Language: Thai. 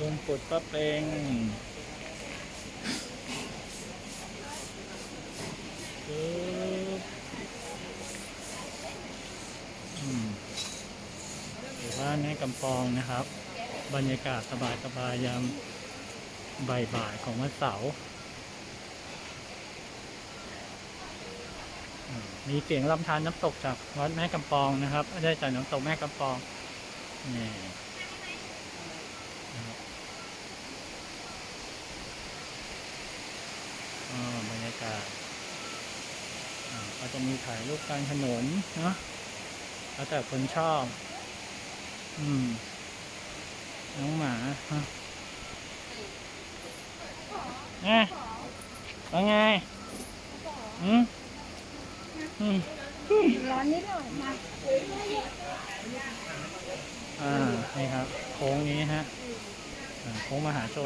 ลุงปุดป้าเปงปึ๊บอืมอยู่บ้านแม่กำปองนะครับ บรรยากาศสบายๆยามบ่ายๆของวันเสาร์มีเสียงลำธารน้ำตกจากวัดแม่กำปองนะครับไม่ได้จากน้ำตกแม่กำปองนี่นะครับอ่าบรรยา กาศอ่าก็จะมีถ่ายรูปกลางถนนเนาะแล้วแต่คนชอบ อืม น้องหมาฮะไงว่าไงอืมอืมร้อนนิดหน่อยมาอ่า นี่ครับ โค้งนี้ฮะอ่าโค้งมหาชน